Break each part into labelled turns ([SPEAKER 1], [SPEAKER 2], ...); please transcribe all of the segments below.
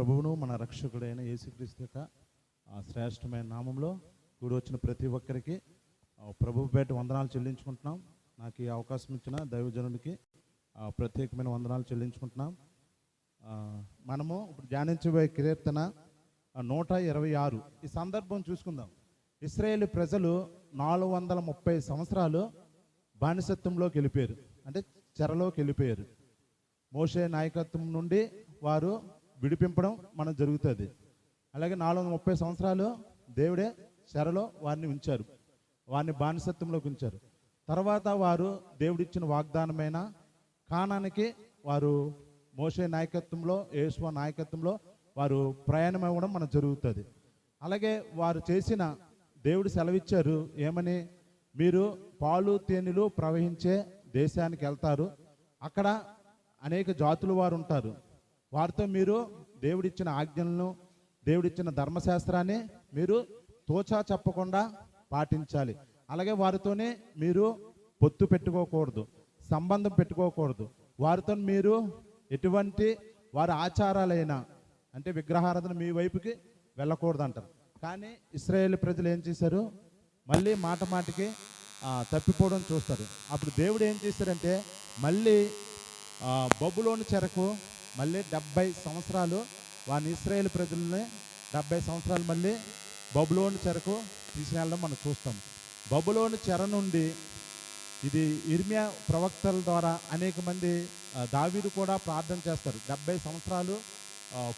[SPEAKER 1] ప్రభువును మన రక్షకుడైన యేసుక్రీస్తు యొక్క ఆ శ్రేష్టమైన నామంలో కూడి వచ్చిన ప్రతి ఒక్కరికి ఆ ప్రభు పేట వందనాలు చెల్లించుకుంటున్నాం. నాకు ఈ అవకాశం ఇచ్చిన దైవజనునికి ప్రత్యేకమైన వందనాలు చెల్లించుకుంటున్నాం. మనము ఇప్పుడు ధ్యానించబోయే కీర్తన నూట ఇరవై ఆరు. ఈ సందర్భం చూసుకుందాం. ఇస్రాయేల్ ప్రజలు నాలుగు వందల ముప్పై సంవత్సరాలు బానిసత్వంలోకి వెళ్ళిపోయారు అంటే చెరలోకి వెళ్ళిపోయారు మోషే నాయకత్వం నుండి వారు విడిపింపడం మనం జరుగుతుంది. అలాగే నాలుగు వందల ముప్పై సంవత్సరాలు దేవుడే చెరలో వారిని ఉంచారు. వారిని బానిసత్వంలోకి ఉంచారు. తర్వాత వారు దేవుడిచ్చిన వాగ్దానమైన కానానికి వారు మోషే నాయకత్వంలో యేసువ నాయకత్వంలో వారు ప్రయాణం అవ్వడం మనకు జరుగుతుంది. అలాగే వారు చేసిన దేవుడు సెలవిచ్చారు ఏమని? మీరు పాలు తేనెలు ప్రవహించే దేశానికి వెళ్తారు. అక్కడ అనేక జాతులు వారు ఉంటారు. వారితో మీరు దేవుడిచ్చిన ఆజ్ఞలను దేవుడిచ్చిన ధర్మశాస్త్రాన్ని మీరు తోచా చెప్పకుండా పాటించాలి. అలాగే వారితోనే మీరు పొత్తు పెట్టుకోకూడదు సంబంధం పెట్టుకోకూడదు. వారితో మీరు ఎటువంటి వారి ఆచారాలైనా అంటే విగ్రహారాధన మీ వైపుకి వెళ్ళకూడదు అంటారు కానీ ఇస్రాయేల్ ప్రజలు ఏం చేశారు? మళ్ళీ మాట మాటికి తప్పిపోవడం చూస్తారు. అప్పుడు దేవుడు ఏం చేశారంటే మళ్ళీ బొబ్బులోని చెరకు మళ్ళీ డెబ్బై సంవత్సరాలు వాని ఇస్రాయేల్ ప్రజల్ని డెబ్బై సంవత్సరాలు మళ్ళీ బబులోని చెరకు తీసుకెళ్ళడం మనం చూస్తాం. బబులోని చెర నుండి ఇది ఇర్మియా ప్రవక్తల ద్వారా అనేక మంది దావీదు కూడా ప్రార్థన చేస్తారు. డెబ్బై సంవత్సరాలు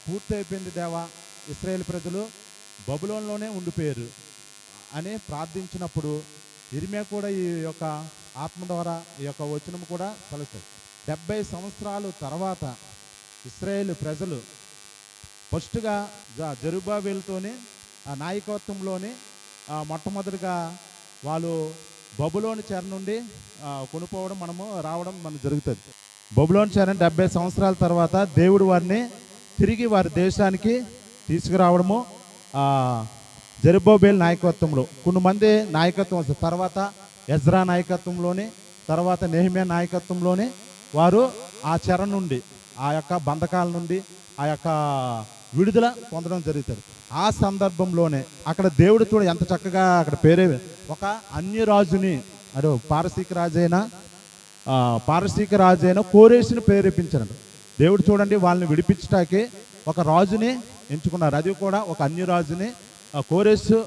[SPEAKER 1] పూర్తయిపోయింది దేవా ఇస్రాయేల్ ప్రజలు బబులోన్లోనే ఉండిపోయారు అని ప్రార్థించినప్పుడు ఇర్మియా కూడా ఈ యొక్క ఆత్మ ద్వారా ఈ యొక్క వచనం కూడా కలుస్తుంది డెబ్బై సంవత్సరాలు తర్వాత ఇస్రాయేల్ ప్రజలు ఫస్ట్గా జ- ఆ నాయకత్వంలోని మొట్టమొదటిగా వాళ్ళు బబులోని చెర నుండి కొనుక్కోవడం మనము రావడం మనకు జరుగుతుంది. బబులోని చెర డెబ్బై సంవత్సరాల తర్వాత దేవుడు వారిని తిరిగి వారి దేశానికి తీసుకురావడము జరుబోబేల్ నాయకత్వంలో. నాయకత్వంలో కొంతమంది నాయకత్వం వస్తుంది. తర్వాత ఎజ్రా నాయకత్వంలోని తర్వాత నెహిమియా నాయకత్వంలోని వారు ఆ చెర నుండి ఆ యొక్క బంధకాల నుండి ఆ యొక్క విడుదల పొందడం జరుగుతుంది. ఆ సందర్భంలోనే అక్కడ దేవుడు చూడ ఎంత చక్కగా అక్కడ పేరే ఒక అన్యరాజుని అదో పారసీక రాజైన పారసీక రాజైన కోరేసిని ప్రేరేపించాడు దేవుడు చూడండి వాళ్ళని విడిపించటానికి ఒక రాజుని ఎంచుకున్నారు. అది కూడా ఒక అన్యరాజుని కోరేసు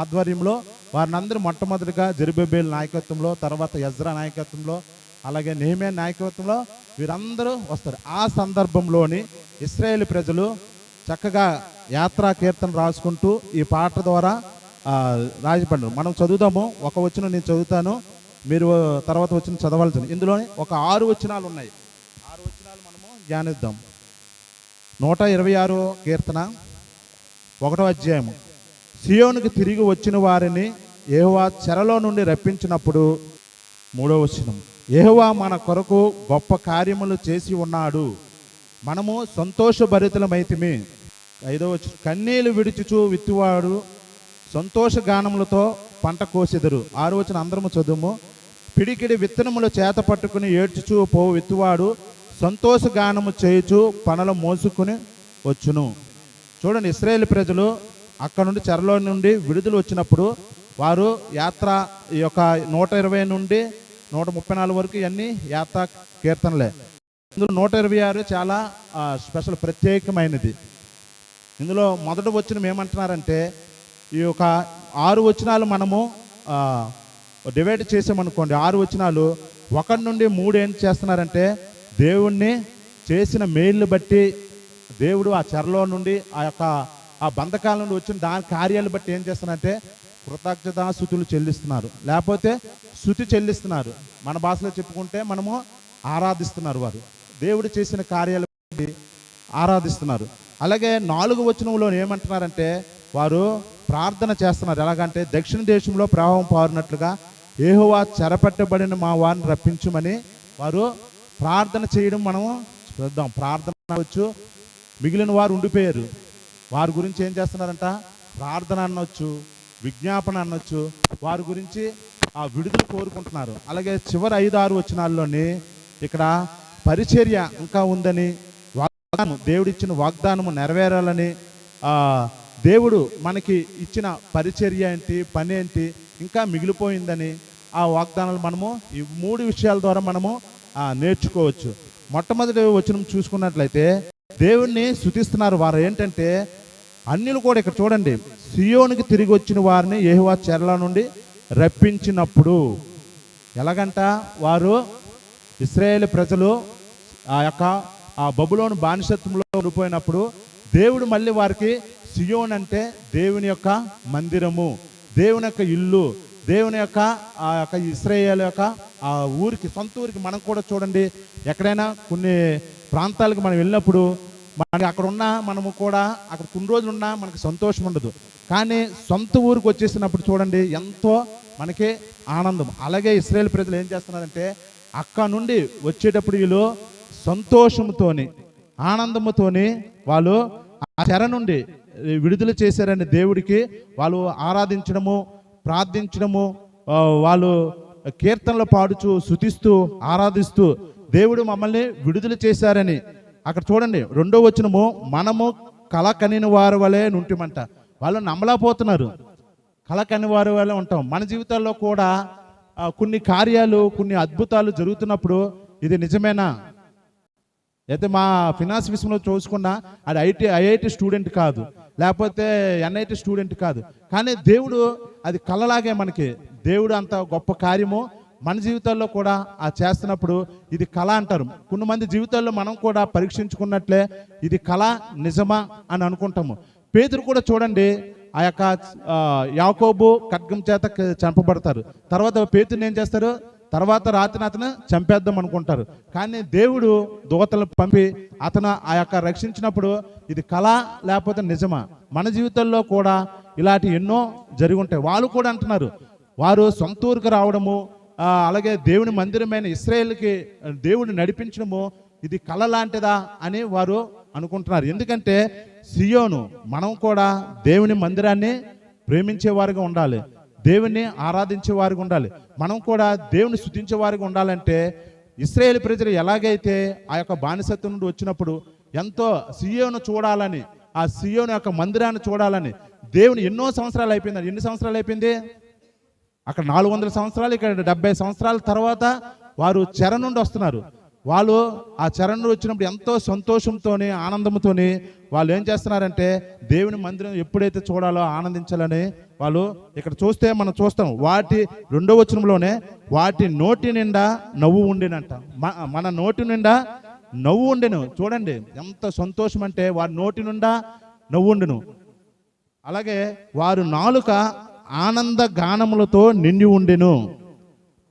[SPEAKER 1] ఆధ్వర్యంలో వారిని అందరూ మొట్టమొదటిగా జరిబేబేల్ నాయకత్వంలో తర్వాత యజ్రా నాయకత్వంలో అలాగే నేమే నాయకత్వంలో వీరందరూ వస్తారు. ఆ సందర్భంలోని ఇస్రాయేల్ ప్రజలు చక్కగా యాత్రా కీర్తన రాసుకుంటూ ఈ పాట ద్వారా రాజపడ్డారు మనం చదువుదాము. ఒక వచ్చిన నేను చదువుతాను. మీరు తర్వాత వచ్చిన చదవాల్సింది. ఇందులోనే ఒక ఆరు వచనాలు ఉన్నాయి. ఆరు వచనాలు మనము ధ్యానిద్దాం. నూట ఇరవై ఆరో కీర్తన ఒకటో అధ్యాయము. సియోనికి తిరిగి వచ్చిన వారిని ఏహోవా చెరలో నుండి రప్పించినప్పుడు మూడో వచనం. ఏహోవా మన కొరకు గొప్ప కార్యములు చేసి ఉన్నాడు. మనము సంతోషభరితులమైతిమి. ఐదవ కన్నీలు కన్నీళ్ళు విడిచుచు విత్తువాడు సంతోష గానములతో పంట కోసెదరు. ఆరు వచ్చిన అందరము చదువు పిడికిడి విత్తనములు చేత పట్టుకుని ఏడ్చుచు పో విత్తువాడు సంతోష గానము చేయుచు పనులు మోసుకుని వచ్చును. చూడండి ఇస్రాయేల్ ప్రజలు అక్కడ నుండి చెరలో నుండి విడుదల వచ్చినప్పుడు వారు యాత్ర ఈ యొక్క నూట ఇరవై నుండి నూట ముప్పై నాలుగు వరకు ఇవన్నీ యాత్ర కీర్తనలే. ఇందులో నూట ఇరవై ఆరు చాలా స్పెషల్ ప్రత్యేకమైనది. ఇందులో మొదట వచ్చిన ఏమంటున్నారంటే ఈ యొక్క ఆరు వచనాలు మనము డివైడ్ చేసామనుకోండి ఆరు వచనాలు ఒకటి నుండి మూడు ఏం చేస్తున్నారంటే దేవుణ్ణి చేసిన మేలుని బట్టి దేవుడు ఆ చెరలో నుండి ఆ యొక్క ఆ బంధకాల నుండి వచ్చిన దాని కార్యాలు బట్టి ఏం చేస్తున్నారంటే కృతజ్ఞతాస్థుతులు చెల్లిస్తున్నారు. లేకపోతే శృతి చెల్లిస్తున్నారు. మన భాషలో చెప్పుకుంటే మనము ఆరాధిస్తున్నారు వారు. దేవుడు చేసిన కార్యాలు ఆరాధిస్తున్నారు. అలాగే నాలుగు వచనంలో ఏమంటున్నారంటే వారు ప్రార్థన చేస్తున్నారు. ఎలాగంటే దక్షిణ దేశంలో ప్రభావం పారినట్లుగా ఏహోవా చెరపట్టబడిన మా వారిని రప్పించమని వారు ప్రార్థన చేయడం మనము చూద్దాం. ప్రార్థన అనవచ్చు మిగిలిన వారు ఉండిపోయారు. వారి గురించి ఏం చేస్తున్నారంట? ప్రార్థన అనొచ్చు విజ్ఞాపన అనొచ్చు వారి గురించి ఆ విడుదల కోరుకుంటున్నారు. అలాగే చివరి ఐదు ఆరు వచనాల్లోని ఇక్కడ పరిచర్య ఇంకా ఉందని వాగ్దానం, దేవుడిచ్చిన వాగ్దానము నెరవేరాలని దేవుడు మనకి ఇచ్చిన పరిచర్య ఏంటి పని ఏంటి ఇంకా మిగిలిపోయిందని ఆ వాగ్దానాలు మనము ఈ మూడు విషయాల ద్వారా మనము నేర్చుకోవచ్చు. మొట్టమొదటి వచనం చూసుకున్నట్లయితే దేవుణ్ణి శుతిస్తున్నారు వారు. ఏంటంటే అన్యులు కూడా ఇక్కడ చూడండి సియోనికి తిరిగి వచ్చిన వారిని ఏహువా చెరల నుండి రప్పించినప్పుడు ఎలాగంట వారు ఇస్రాయేల్ ప్రజలు ఆ యొక్క ఆ బబులోను బానిసత్వంలో ఉండిపోయినప్పుడు దేవుడు మళ్ళీ వారికి సియోన్ అంటే దేవుని యొక్క మందిరము దేవుని యొక్క ఇల్లు దేవుని యొక్క ఆ యొక్క ఇస్రాయేల్ యొక్క ఆ ఊరికి సొంత ఊరికి మనం కూడా చూడండి. ఎక్కడైనా కొన్ని ప్రాంతాలకు మనం వెళ్ళినప్పుడు మనకి అక్కడ ఉన్న మనము కూడా అక్కడ కొన్ని రోజులు ఉన్నా మనకి సంతోషం ఉండదు. కానీ సొంత ఊరికి వచ్చేసినప్పుడు చూడండి ఎంతో మనకి ఆనందం. అలాగే ఇస్రాయేల్ ప్రజలు ఏం చేస్తున్నారంటే అక్కడ నుండి వచ్చేటప్పుడు వీళ్ళు సంతోషంతోని ఆనందముతోని వాళ్ళు ఆ చెర నుండి విడుదల చేశారని దేవుడికి వాళ్ళు ఆరాధించడము ప్రార్థించడము వాళ్ళు కీర్తనలు పాడుచు శుతిస్తూ ఆరాధిస్తూ దేవుడు మమ్మల్ని విడుదల చేశారని. అక్కడ చూడండి రెండో వచనము మనము కళ కనిన వారి వలె నుంటిమంట. వాళ్ళు నమ్మలేకపోతున్నారు. కళ కని వారి ఉంటాం. మన జీవితాల్లో కూడా కొన్ని కార్యాలు కొన్ని అద్భుతాలు జరుగుతున్నప్పుడు ఇది నిజమేనా? అయితే మా ఫినాన్స్ విషయంలో చూసుకున్నా అది ఐటీ ఐఐటి స్టూడెంట్ కాదు. లేకపోతే ఎన్ఐటి స్టూడెంట్ కాదు. కానీ దేవుడు అది కలలాగే మనకి. దేవుడు అంత గొప్ప కార్యము మన జీవితాల్లో కూడా ఆ చేస్తున్నప్పుడు ఇది కళ అంటారు. కొన్ని మంది జీవితాల్లో మనం కూడా పరీక్షించుకున్నట్లే ఇది కళ నిజమా అని అనుకుంటాము. పేదరు కూడా చూడండి ఆ యొక్క యాకోబు ఖడ్గం చేత చంపబడతారు. తర్వాత పేతుని ఏం చేస్తారు? తర్వాత రాత్రిని అతను చంపేద్దాం అనుకుంటారు. కానీ దేవుడు దూతలను పంపి అతను ఆ యొక్క రక్షించినప్పుడు ఇది కళ లేకపోతే నిజమా? మన జీవితంలో కూడా ఇలాంటి ఎన్నో జరిగి ఉంటాయి. వాళ్ళు కూడా అంటున్నారు వారు సొంత ఊరికి రావడము అలాగే దేవుని మందిరమైన ఇస్రాయేల్కి దేవుడిని నడిపించడము ఇది కళ లాంటిదా? అని వారు అనుకుంటున్నారు. ఎందుకంటే సియోను మనం కూడా దేవుని మందిరాన్ని ప్రేమించే వారిగా ఉండాలి. దేవుని ఆరాధించేవారిగా ఉండాలి. మనం కూడా దేవుని స్థుతించే వారిగా ఉండాలంటే ఇస్రాయేల్ ప్రజలు ఎలాగైతే ఆ యొక్క బానిసత్వం నుండి వచ్చినప్పుడు ఎంతో సియోను చూడాలని ఆ సియోను యొక్క మందిరాన్ని చూడాలని దేవుని ఎన్నో సంవత్సరాలు అయిపోయింది ఎన్ని సంవత్సరాలు అయిపోయింది? అక్కడ నాలుగు వందల సంవత్సరాలు ఇక్కడ డెబ్బై సంవత్సరాల తర్వాత వారు చెర నుండి వస్తున్నారు. వాళ్ళు ఆ చెర వచ్చినప్పుడు ఎంతో సంతోషంతోని ఆనందంతోని వాళ్ళు ఏం చేస్తున్నారంటే దేవుని మందిరం ఎప్పుడైతే చూడాలో ఆనందించాలని వాళ్ళు ఇక్కడ చూస్తే మనం చూస్తాం. వాటి రెండో వచనంలోనే వాటి నోటి నిండా నవ్వు ఉండినంట. మ- మన నోటి నిండా నవ్వు ఉండెను. చూడండి ఎంత సంతోషం అంటే వారి నోటి నిండా నవ్వు ఉండెను. అలాగే వారు నాలుక ఆనంద గానములతో నిండి ఉండెను.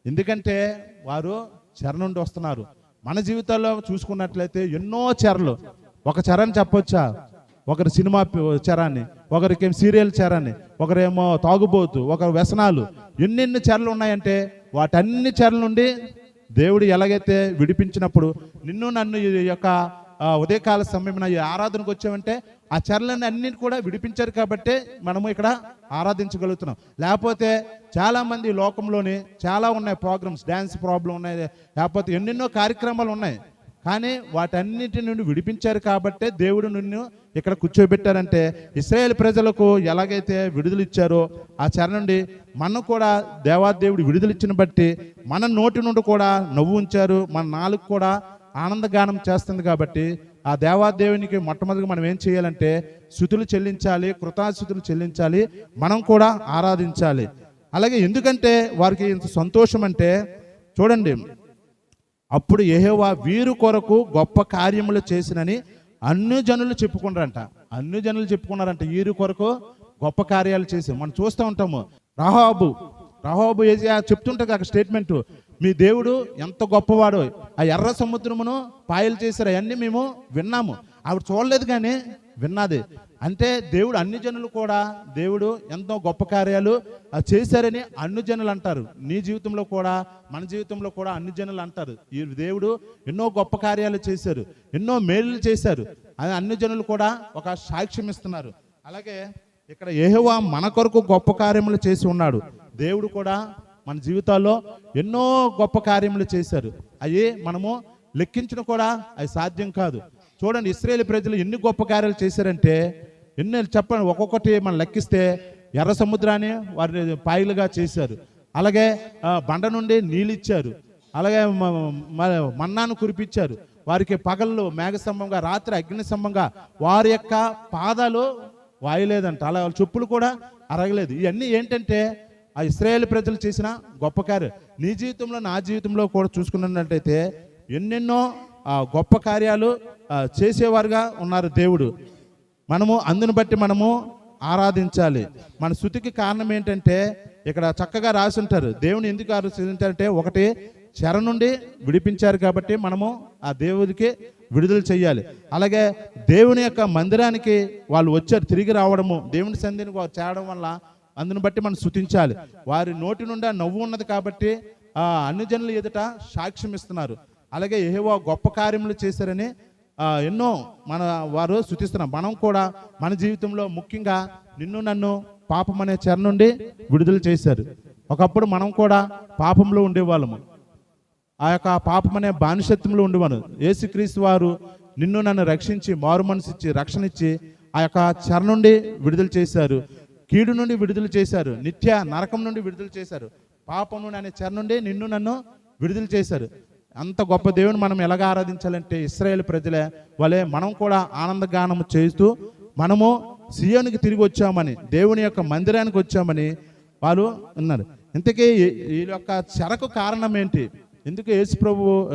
[SPEAKER 1] ఎందుకంటే వారు చెర నుండి వస్తున్నారు. మన జీవితాల్లో చూసుకున్నట్లయితే ఎన్నో చెరలు. ఒక చెరని చెప్పొచ్చా? ఒకరి సినిమా చెరాన్ని ఒకరికి సీరియల్ చెరాన్ని ఒకరేమో తాగుబోతు ఒకరు వ్యసనాలు. ఎన్నెన్ని చెరలు ఉన్నాయంటే వాటన్ని చెరల నుండి దేవుడు ఎలాగైతే విడిపించినప్పుడు నిన్ను నన్ను ఈ యొక్క ఉదయకాల సమయంలో ఈ ఆరాధనకు వచ్చామంటే ఆ చర్లని అన్నిటి కూడా విడిపించారు కాబట్టే మనము ఇక్కడ ఆరాధించగలుగుతున్నాం. లేకపోతే చాలా మంది లోకంలోని చాలా ఉన్నాయి ప్రోగ్రామ్స్ డ్యాన్స్ ప్రాబ్లం ఉన్నాయి లేకపోతే ఎన్నెన్నో కార్యక్రమాలు ఉన్నాయి. కానీ వాటన్నిటి నుండి విడిపించారు కాబట్టే దేవుడు నిన్ను ఇక్కడ కూర్చోబెట్టారంటే ఇస్రాయేల్ ప్రజలకు ఎలాగైతే విడుదల ఇచ్చారో ఆ చర నుండి మనం కూడా దేవాదేవుడు విడుదలిచ్చిన బట్టి మన నోటి నుండి కూడా నవ్వు ఉంచారు మన నాలుగు కూడా ఆనందగానం చేస్తుంది కాబట్టి ఆ దేవాదేవునికి మొట్టమొదటిగా మనం ఏం చేయాలంటే శుతులు చెల్లించాలి కృతాశుతులు చెల్లించాలి మనం కూడా ఆరాధించాలి. అలాగే ఎందుకంటే వారికి ఇంత సంతోషం అంటే చూడండి అప్పుడు ఏహోవా వీరు కొరకు గొప్ప కార్యములు చేసినని అన్ని జనులు చెప్పుకున్నారంట అన్ని జనులు చెప్పుకున్నారంట వీరు కొరకు గొప్ప కార్యాలు చేసి. మనం చూస్తూ ఉంటాము రహాబు రహాబు ఏజియా చెప్తుంటే అక్కడ స్టేట్మెంట్ మీ దేవుడు ఎంత గొప్పవాడో. ఆ ఎర్ర సముద్రమును పాయలు చేశారు అవన్నీ మేము విన్నాము. ఆవిడ చూడలేదు కానీ విన్నది. అంటే దేవుడు అన్ని జనులు కూడా దేవుడు ఎంతో గొప్ప కార్యాలు ఆ, చేశారని అన్ని జనులు అంటారు. నీ జీవితంలో కూడా మన జీవితంలో కూడా అన్ని జనులు అంటారు. ఈ దేవుడు ఎన్నో గొప్ప కార్యాలు చేశారు ఎన్నో మేలు చేశారు. అని అన్ని జనులు కూడా ఒక సాక్ష్యం ఇస్తున్నారు. అలాగే ఇక్కడ ఏహోవా మన కొరకు గొప్ప కార్యములు చేసి ఉన్నాడు. దేవుడు కూడా మన జీవితాల్లో ఎన్నో గొప్ప కార్యములు చేశారు. అవి మనము లెక్కించడం కూడా అది సాధ్యం కాదు. చూడండి ఇస్రాయేల్ ప్రజలు ఎన్ని గొప్ప కార్యాలు చేశారంటే ఎన్ని చెప్పండి ఒక్కొక్కటి మనం లెక్కిస్తే ఎర్ర సముద్రాన్ని వారిని పాయలుగా చేశారు. అలాగే బండ నుండి నీళ్ళు ఇచ్చారు అలాగే మన్నాను కురిపించారు. వారికి పగళ్ళు మేఘస్తంభంగా రాత్రి అగ్నిస్తంభంగా వారి యొక్క పాదాలు వాయలేదంట. అలా వాళ్ళ చెప్పులు కూడా అరగలేదు. ఇవన్నీ ఏంటంటే ఆ ఇస్రాయేల్ ప్రజలు చేసిన గొప్ప కార్యం. నీ జీవితంలో నా జీవితంలో కూడా చూసుకున్నట్లయితే ఎన్నెన్నో గొప్ప కార్యాలు చేసేవారుగా ఉన్నారు దేవుడు. మనము అందుని బట్టి మనము ఆరాధించాలి. మన శృతికి కారణం ఏంటంటే ఇక్కడ చక్కగా రాసి ఉంటారు. దేవుని ఎందుకు ఆరాధించారంటే ఒకటి చెర నుండి విడిపించారు కాబట్టి మనము ఆ దేవుడికి విడుదల చేయాలి అలాగే దేవుని యొక్క మందిరానికి వాళ్ళు వచ్చారు తిరిగి రావడము దేవుని సంధిని వారు చేరడం వల్ల అందును బట్టి మనం శుతించాలి. వారి నోటి నుండి నవ్వు ఉన్నది కాబట్టి అన్ని జనుల ఎదుట సాక్ష్యం ఇస్తున్నారు అలాగే ఏవో గొప్ప కార్యములు చేశారని ఎన్నో మన వారు శృతిస్తున్నారు. మనం కూడా మన జీవితంలో ముఖ్యంగా నిన్ను నన్ను పాపం అనే చెర నుండి విడుదల చేశారు. ఒకప్పుడు మనం కూడా పాపంలో ఉండేవాళ్ళము. ఆ యొక్క పాపం అనే బానిసత్వంలో ఉండేవాళ్ళు యేసుక్రీస్తు వారు నిన్ను నన్ను రక్షించి మారు మనసు ఇచ్చి రక్షణ ఇచ్చి ఆ యొక్క చెర నుండి విడుదల చేశారు. కీడు నుండి విడుదల చేశారు. నిత్య నరకం నుండి విడుదల చేశారు. పాపం నుండి అనే చెర నుండి నిన్ను నన్ను విడుదల చేశారు. అంత గొప్ప దేవుని మనం ఎలాగ ఆరాధించాలంటే ఇస్రాయేల్ ప్రజలే వలె మనం కూడా ఆనందగానం చేస్తూ మనము సియోనికి తిరిగి వచ్చామని దేవుని యొక్క మందిరానికి వచ్చామని వాళ్ళు ఉన్నారు ఇంతకీ ఈ- యొక్క చెరకు కారణం ఏంటి? ఎందుకు యేసు ప్రభు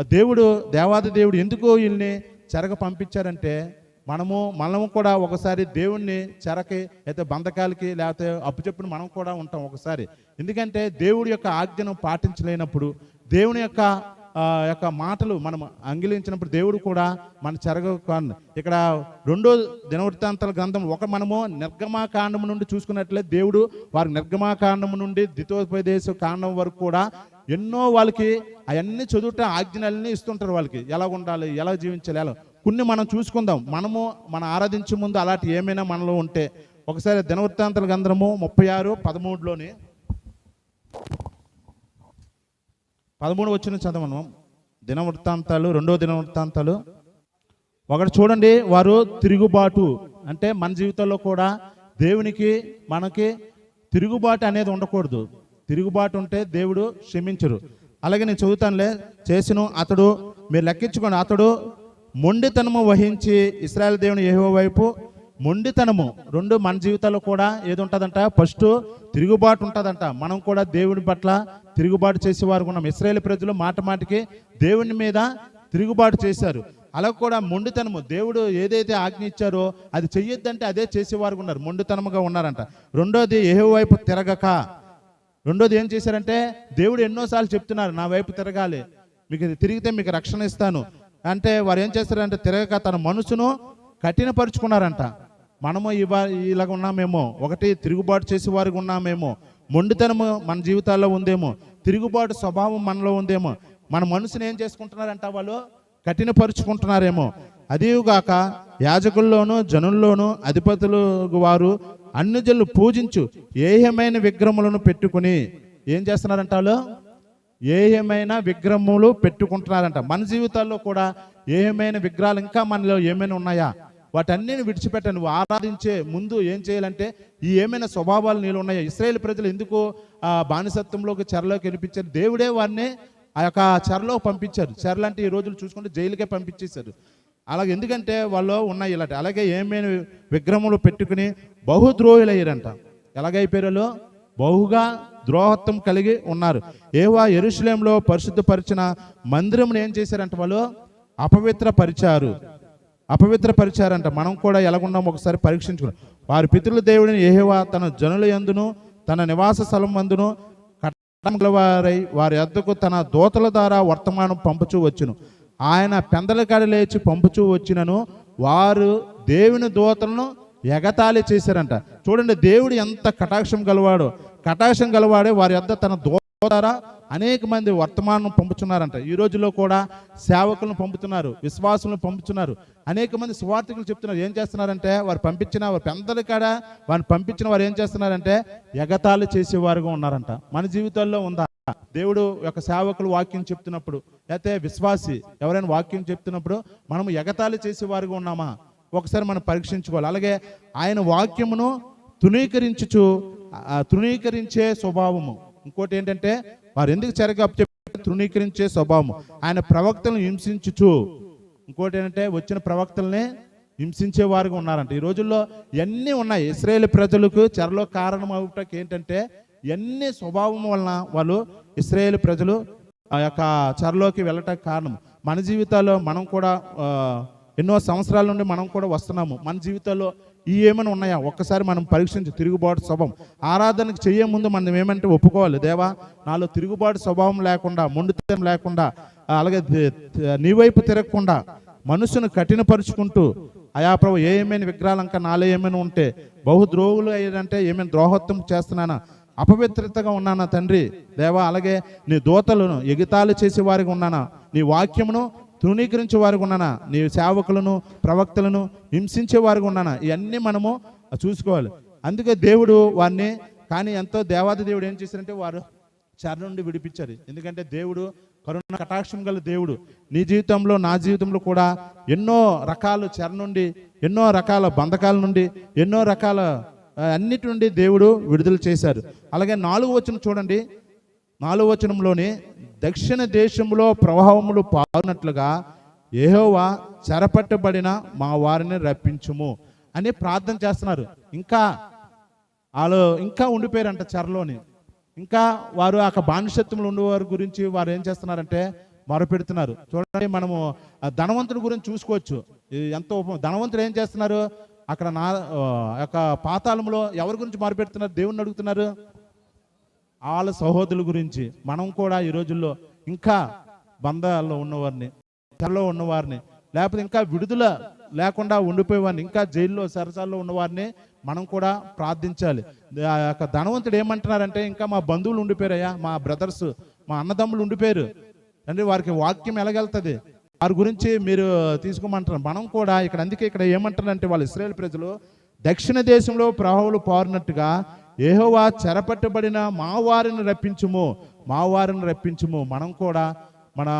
[SPEAKER 1] దేవుడు దేవాది దేవుడు ఎందుకు వీళ్ళని చెరక పంపించారంటే మనము మనము కూడా ఒకసారి దేవుణ్ణి చెరకి అయితే బంధకాలకి లేకపోతే అప్పుచెప్పుని మనం కూడా ఉంటాం ఒకసారి. ఎందుకంటే దేవుడి యొక్క ఆజ్ఞను పాటించలేనప్పుడు దేవుని యొక్క యొక్క మాటలు మనం అంగిలించినప్పుడు దేవుడు కూడా మన చెరగ ఇక్కడ రెండో దినవృత్తాంతాల గ్రంథం ఒక మనము నిర్గమాకాండం నుండి చూసుకున్నట్లే దేవుడు వారి నిర్గమాకాండం నుండి ద్వితోపదేశ కాండం వరకు కూడా ఎన్నో వాళ్ళకి అవన్నీ చదువుట ఆజ్ఞలన్నీ ఇస్తుంటారు వాళ్ళకి. ఎలా ఉండాలి? ఎలా జీవించాలి? ఎలా? కొన్ని మనం చూసుకుందాం. మనము మన ఆరాధించే ముందు అలాంటి ఏమైనా మనలో ఉంటే ఒకసారి దినవృత్తాంతల గంధము ముప్పై ఆరు పదమూడులోని పదమూడు వచ్చిన చదవను. దినవృత్తాంతాలు రెండో దినవృత్తాంతాలు. ఒకటి చూడండి వారు తిరుగుబాటు అంటే మన జీవితంలో కూడా దేవునికి మనకి తిరుగుబాటు అనేది ఉండకూడదు. తిరుగుబాటు ఉంటే దేవుడు క్షమించరు. అలాగే నేను చదువుతానులే చేసిన అతడు మీరు లెక్కించుకోండి అతడు మొండితనము వహించి ఇస్రాయల్ దేవుని ఏహో వైపు మొండితనము. రెండు మన జీవితాల్లో కూడా ఏది ఉంటుందంట ఫస్ట్ తిరుగుబాటు ఉంటుందంట. మనం కూడా దేవుని పట్ల తిరుగుబాటు చేసేవారు ఉన్నాం. ఇస్రాయేల్ ప్రజలు మాట మాటికి దేవుని మీద తిరుగుబాటు చేశారు. అలా కూడా మొండితనము. దేవుడు ఏదైతే ఆజ్ఞ ఇచ్చారో అది చెయ్యొద్దంటే అదే చేసేవారు ఉన్నారు. మొండితనముగా ఉన్నారంట. రెండోది ఏహో వైపు తిరగక. రెండోది ఏం చేశారంటే దేవుడు ఎన్నోసార్లు చెప్తున్నారు నా వైపు తిరగాలి. మీకు తిరిగితే మీకు రక్షణ ఇస్తాను. అంటే వారు ఏం చేస్తారంటే తిరగక తన మనసును కఠినపరుచుకున్నారంట. మనము ఇవా ఇలాగ ఉన్నామేమో. ఒకటి తిరుగుబాటు చేసే వారికి ఉన్నామేమో. మొండితనము మన జీవితాల్లో ఉందేమో. తిరుగుబాటు స్వభావం మనలో ఉందేమో. మన మనసుని ఏం చేసుకుంటున్నారంట వాళ్ళు? కఠినపరుచుకుంటున్నారేమో. అదీగాక యాజకుల్లోనూ జనుల్లోనూ అధిపతులు వారు అన్నిజనులు పూజించు ఏహమైన విగ్రహములను పెట్టుకుని ఏం చేస్తున్నారంట వాళ్ళు? ఏమైనా విగ్రహములు పెట్టుకుంటున్నారంట. మన జీవితాల్లో కూడా ఏమైనా విగ్రహాలు ఇంకా మనలో ఏమైనా ఉన్నాయా? వాటన్నిటిని విడిచిపెట్ట నువ్వు ఆరాధించే ముందు ఏం చేయాలంటే ఈ ఏమైనా స్వభావాలు నీళ్ళు ఉన్నాయా? ఇస్రాయేల్ ప్రజలు ఎందుకు ఆ బానిసత్వంలోకి చెరలోకి వినిపించారు దేవుడే వారిని ఆ యొక్క చెరలోకి పంపించారు. చెరలు అంటే ఈ రోజులు చూసుకుంటే జైలుకే పంపించేశారు. అలాగే ఎందుకంటే వాళ్ళు ఉన్నాయి ఇలాంటి. అలాగే ఏమైనా విగ్రహములు పెట్టుకుని బహుద్రోహులయ్యారంట. ఎలాగైపోయారు వాళ్ళు? బహుగా ద్రోహత్వం కలిగి ఉన్నారు. ఏవా ఎరుషులేంలో పరిశుద్ధపరిచిన మందిరమును ఏం చేశారంట వాళ్ళు? అపవిత్రపరిచారు. అపవిత్రపరిచారంట. మనం కూడా ఎలాగున్నాం ఒకసారి పరీక్షించుకున్నాం వారి పితృల దేవుడిని ఏహోవా తన జనుల యందును తన నివాస స్థలం మందును వారై వారి అద్దకు తన దోతల ద్వారా వర్తమానం పంపుచూ వచ్చును. ఆయన పెందల కాడ లేచి పంపుచూ వచ్చినను వారు దేవుని దోతలను ఎగతాళి చేశారంట. చూడండి దేవుడు ఎంత కటాక్షం గలవాడో. కటాక్షం గలవాడే వారి వద్ద తన దోత ద్వారా అనేక మంది వర్తమానం పంపుతున్నారంట ఈ రోజుల్లో కూడా సేవకులను పంపుతున్నారు విశ్వాసులను పంపుతున్నారు అనేక మంది స్వార్థికులు చెప్తున్నారు ఏం చేస్తున్నారంటే వారు పంపించిన వారు పెందల కాడ వారిని పంపించిన వారు ఏం చేస్తున్నారంటే ఎగతాళి చేసేవారుగా ఉన్నారంట. మన జీవితాల్లో ఉందా? దేవుడు యొక్క సేవకులు వాక్యం చెప్తున్నప్పుడు లేకపోతే విశ్వాసి ఎవరైనా వాక్యం చెప్తున్నప్పుడు మనము ఎగతాళి చేసేవారుగా ఉన్నామా? ఒకసారి మనం పరీక్షించుకోవాలి. అలాగే ఆయన వాక్యమును తృణీకరించుచు తృణీకరించే స్వభావము. ఇంకోటి ఏంటంటే వారు ఎందుకు చెరగా చెప్పి తృణీకరించే స్వభావము. ఆయన ప్రవక్తలను హింసించుచు. ఇంకోటి ఏంటంటే వచ్చిన ప్రవక్తలనే హింసించే వారుగా ఉన్నారంట. ఈ రోజుల్లో ఇవన్నీ ఉన్నాయి? ఇస్రాయేల్ ప్రజలకు చెరలో కారణం అవుటకి ఏంటంటే ఇవన్నీ స్వభావం వలన వాళ్ళు ఇస్రాయేల్ ప్రజలు ఆ యొక్క చెరలోకి వెళ్ళటానికి కారణం. మన జీవితాల్లో మనం కూడా ఎన్నో సంవత్సరాల నుండి మనం కూడా వస్తున్నాము. మన జీవితాల్లో ఈ ఏమైనా ఉన్నాయా? ఒక్కసారి మనం పరీక్షించి తిరుగుబాటు స్వభావం. ఆరాధనకు చేయే ముందు మనం ఏమంటే ఒప్పుకోవాలి. దేవా నాలో తిరుగుబాటు స్వభావం లేకుండా మొండితనం లేకుండా అలాగే నీ వైపు తిరగకుండా మనసును కఠినపరుచుకుంటూ అయా ప్రభు ఏమైనా విగ్రహాలు ఇంకా నాలో ఏమైనా ఉంటే బహుద్రోగులు అయ్యారంటే ఏమైనా ద్రోహత్వం చేస్తున్నానా? అపవిత్రతగా ఉన్నానా తండ్రి? దేవా అలాగే నీ దూతలను ఎగితాలు చేసే వారికి ఉన్నానా? నీ వాక్యమును తృణీకరించే వారికి ఉన్నానా? నీ సేవకులను ప్రవక్తలను హింసించే వారికి ఉన్నానా? ఇవన్నీ మనము చూసుకోవాలి. అందుకే దేవుడు వారిని కానీ ఎంతో దేవాది దేవుడు ఏం చేశారంటే వారు చెర నుండి విడిపించారు. ఎందుకంటే దేవుడు కరుణ కటాక్షం గల దేవుడు. నీ జీవితంలో నా జీవితంలో కూడా ఎన్నో రకాల చెర నుండి ఎన్నో రకాల బంధకాల నుండి ఎన్నో రకాల అన్నిటి నుండి దేవుడు విడుదల చేశారు. అలాగే నాలుగు వచ్చిన చూడండి. నాలుగు దక్షిణ దేశంలో ప్రవాహములు పారినట్లుగా ఏహోవా చెరపట్టబడిన మా వారిని రప్పించుము అని ప్రార్థన చేస్తున్నారు. ఇంకా వాళ్ళు ఇంకా ఉండిపోయారంట చెరలోని. ఇంకా వారు ఆ బానిసత్వంలో ఉండేవారి గురించి వారు ఏం చేస్తున్నారంటే మొరపెడుతున్నారు. చూడండి మనము ధనవంతుడి గురించి చూసుకోవచ్చు. ఎంతో ధనవంతుడు ఏం చేస్తున్నారు? అక్కడ నా యొక్క పాతాళంలో ఎవరి గురించి మొరపెడుతున్నారు? దేవుణ్ణి అడుగుతున్నారు. వాళ్ళ సహోదరుల గురించి మనం కూడా ఈ రోజుల్లో ఇంకా బంధాల్లో ఉన్నవారిని చెరలో ఉన్నవారిని లేకపోతే ఇంకా విడుదల లేకుండా ఉండిపోయేవారిని ఇంకా జైల్లో సరసాల్లో ఉన్నవారిని మనం కూడా ప్రార్థించాలి. ఆ యొక్క ధనవంతుడు ఏమంటున్నారంటే ఇంకా మా బంధువులు ఉండిపోయారయ్యా మా బ్రదర్స్ మా అన్నదమ్ములు ఉండిపోయారు. అంటే వారికి వాక్యం ఎలాగెళ్తుంది? వారి గురించి మీరు తీసుకోమంటారు మనం కూడా ఇక్కడ అందుకే ఇక్కడ ఏమంటారంటే వాళ్ళు ఇస్రాయేల్ ప్రజలు దక్షిణ దేశంలో ప్రవాహులు పారినట్టుగా ఏహోవా చెరపట్టబడిన మా వారిని రప్పించుము మా వారిని రప్పించుము. మనం కూడా మన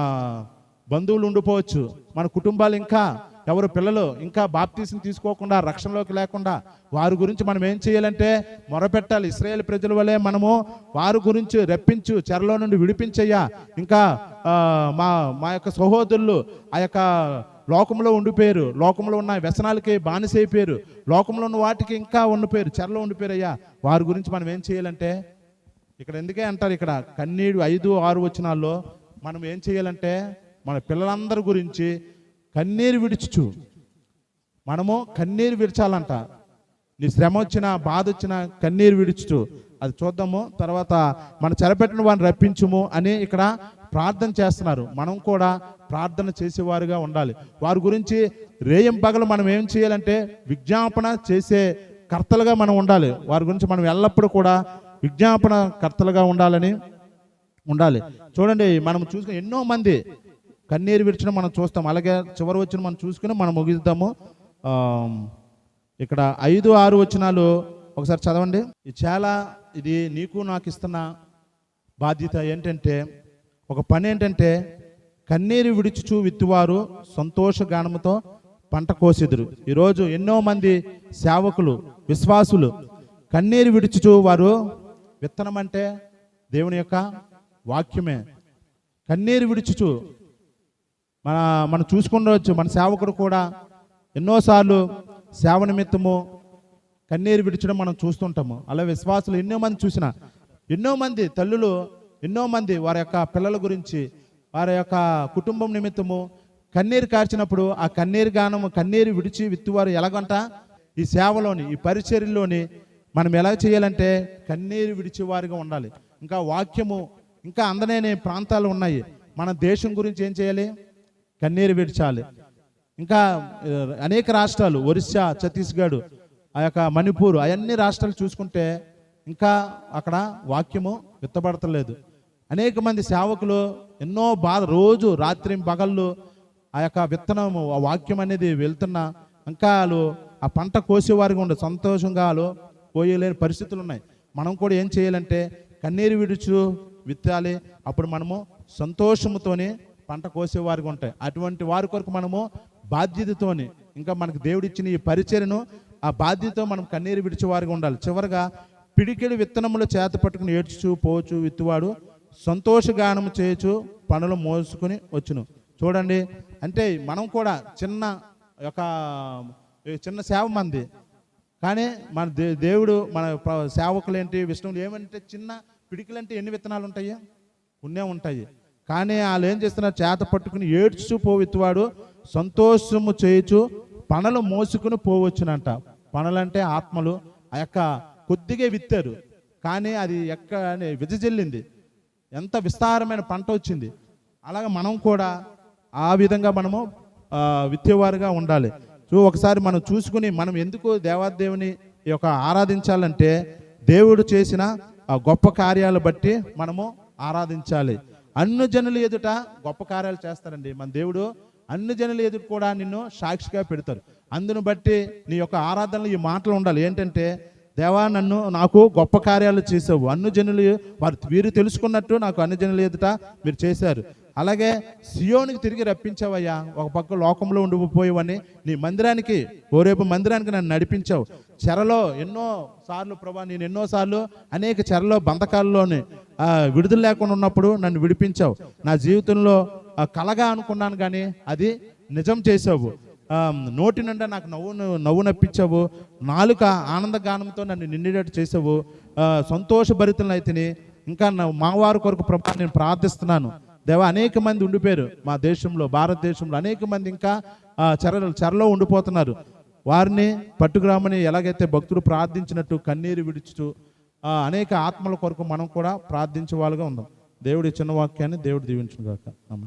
[SPEAKER 1] బంధువులు ఉండిపోవచ్చు మన కుటుంబాలు ఇంకా ఎవరు పిల్లలు ఇంకా బాప్తీసం తీసుకోకుండా రక్షణలోకి లేకుండా వారి గురించి మనం ఏం చేయాలంటే మొరపెట్టాలి. ఇస్రాయేల్ ప్రజల వలె మనము వారి గురించి రప్పించు చెరలో నుండి విడిపించయ్యా. ఇంకా మా మా యొక్క సహోదరులు ఆ యొక్క లోకంలో ఉండిపోయారు లోకంలో ఉన్న వ్యసనాలకి బానిసైపోయారు లోకంలో ఉన్న వాటికి ఇంకా ఉండిపోయారు చెరలో ఉండిపోయారయ్యా వారి గురించి మనం ఏం చేయాలంటే ఇక్కడ ఎందుకే అంటారు ఇక్కడ? కన్నీడు ఐదు ఆరు వచ్చినాల్లో మనం ఏం చేయాలంటే మన పిల్లలందరి గురించి కన్నీరు విడిచుచు. మనము కన్నీరు విడిచాలంట నీ శ్రమ వచ్చినా బాధ వచ్చినా కన్నీరు విడుచుచు. అది చూద్దాము. తర్వాత మన చెరపెట్టిన వారిని రప్పించుము అని ఇక్కడ ప్రార్థన చేస్తున్నారు. మనం కూడా ప్రార్థన చేసేవారుగా ఉండాలి. వారి గురించి రేయం పగలు మనం ఏం చేయాలంటే విజ్ఞాపన చేసే కర్తలుగా మనం ఉండాలి. వారి గురించి మనం ఎల్లప్పుడూ కూడా విజ్ఞాపన కర్తలుగా ఉండాలని ఉండాలి. చూడండి మనం చూసుకుని ఎన్నో మంది కన్నీరు విడిచిన మనం చూస్తాం. అలాగే చివరి వచ్చిన మనం చూసుకుని మనం ముగిద్దాము. ఇక్కడ ఐదు ఆరు వచనాలు ఒకసారి చదవండి. ఇది చాలా ఇది నీకు నాకు ఇస్తున్న బాధ్యత ఏంటంటే ఒక పని ఏంటంటే కన్నీరు విడుచుచు విత్తువారు సంతోషగానముతో పంట కోసెదురు. ఈరోజు ఎన్నో మంది సేవకులు విశ్వాసులు కన్నీరు విడిచుచు వారు విత్తనం అంటే దేవుని యొక్క వాక్యమే. కన్నీరు విడిచుచు. మన మనం చూసుకుండవచ్చు మన సేవకుడు కూడా ఎన్నోసార్లు సేవ నిమిత్తము కన్నీరు విడిచడం మనం చూస్తుంటాము. అలా విశ్వాసులు ఎన్నో మంది చూసిన ఎన్నో మంది తల్లులు ఎన్నో మంది వారి యొక్క పిల్లల గురించి వారి యొక్క కుటుంబం నిమిత్తము కన్నీరు కార్చినప్పుడు ఆ కన్నీరు గానము కన్నీరు విడిచి విత్తువారు ఎలాగంట? ఈ సేవలోని ఈ పరిచర్యలోని మనం ఎలా చేయాలంటే కన్నీరు విడిచేవారిగా ఉండాలి. ఇంకా వాక్యము ఇంకా అందలేని ప్రాంతాలు ఉన్నాయి. మన దేశం గురించి ఏం చేయాలి? కన్నీరు విడిచాలి. ఇంకా అనేక రాష్ట్రాలు ఒరిస్సా ఛత్తీస్గఢ్ ఆ యొక్క మణిపూర్ అవన్నీ రాష్ట్రాలు చూసుకుంటే ఇంకా అక్కడ వాక్యము విత్తబడతలేదు. అనేక మంది సేవకులు ఎన్నో బాధ రోజు రాత్రి పగళ్ళు ఆ యొక్క విత్తనము ఆ వాక్యం అనేది వెళ్తున్నా ఇంకా వాళ్ళు ఆ పంట కోసేవారిగా ఉండే సంతోషంగా వాళ్ళు కోయలేని పరిస్థితులు ఉన్నాయి. మనం కూడా ఏం చేయాలంటే కన్నీరు విడుచు విత్తాలి. అప్పుడు మనము సంతోషముతోనే పంట కోసేవారిగా ఉంటాయి. అటువంటి వారి కొరకు మనము బాధ్యతతోని ఇంకా మనకు దేవుడిచ్చిన ఈ పరిచయను ఆ బాధ్యతతో మనం కన్నీరు విడిచేవారిగా ఉండాలి. చివరిగా పిడికెడు విత్తనములు చేత పట్టుకుని ఏడ్చుచు పోచు విత్తువాడు సంతోషగానము చేయొచ్చు పనులు మోసుకుని వచ్చును. చూడండి అంటే మనం కూడా చిన్న ఒక చిన్న సేవ మంది. కానీ మన దే దేవుడు మన సేవకులు ఏంటి విష్ణువులు ఏమంటే చిన్న పిడికిలంటే ఎన్ని విత్తనాలు ఉంటాయి ఉన్నే ఉంటాయి. కానీ వాళ్ళు ఏం చేస్తున్నారు? చేత పట్టుకుని ఏడ్చు పోవిత్తువాడు సంతోషము చేయుచు పనులు మోసుకుని పోవచ్చునంట. పనులంటే ఆత్మలు ఆ యొక్క కొద్దిగా విత్తారు. కానీ అది ఎక్క విజజల్లింది. ఎంత విస్తారమైన పంట వచ్చింది. అలాగే మనం కూడా ఆ విధంగా మనము విత్తేవారుగా ఉండాలి. సో ఒకసారి మనం చూసుకుని మనం ఎందుకు దేవాదేవుని ఈ యొక్క ఆరాధించాలంటే దేవుడు చేసిన ఆ గొప్ప కార్యాలు బట్టి మనము ఆరాధించాలి. అన్ని జనులు ఎదుట గొప్ప కార్యాలు చేస్తారండి. మన దేవుడు అన్ని జనులు ఎదుట కూడా నిన్ను సాక్షిగా పెడతారు అందును బట్టి నీ యొక్క ఆరాధనలో ఈ మాటలు ఉండాలి. ఏంటంటే దేవా నన్ను నాకు గొప్ప కార్యాలు చేసావు అన్ని జనులు వారు వీరు తెలుసుకున్నట్టు నాకు అన్ని జనులు ఎదుట మీరు చేశారు. అలాగే సియోనికి తిరిగి రప్పించావయ్యా. ఒక పక్క లోకంలో ఉండిపోయేవని నీ మందిరానికి ఓరేపు మందిరానికి నన్ను నడిపించావు. చెరలో ఎన్నో సార్లు ప్రభా నేను ఎన్నోసార్లు అనేక చెరలో బంధకాల్లోని విడుదల లేకుండా ఉన్నప్పుడు నన్ను విడిపించావు. నా జీవితంలో కలగా అనుకున్నాను కానీ అది నిజం చేసావు నోటి నుండి నాకు నవ్వును నవ్వు నప్పించావు. నాలుక ఆనందగానంతో నన్ను నిండినట్టు చేసావు. ఆ, సంతోషభరితులను ఇంకా నా వారి కొరకు ప్రభా నేను ప్రార్థిస్తున్నాను. దేవా అనేక మంది ఉండిపోయారు మా దేశంలో భారతదేశంలో. అనేక మంది ఇంకా చెర చెరలో ఉండిపోతున్నారు. వారిని పట్టుకురామని ఎలాగైతే భక్తులు ప్రార్థించినట్టు కన్నీరు విడుచుతూ అనేక ఆత్మల కొరకు మనం కూడా ప్రార్థించే వాళ్ళుగా ఉందాం దేవుడి చిన్న వాక్యాన్ని దేవుడు దీవించుగాక ఆమె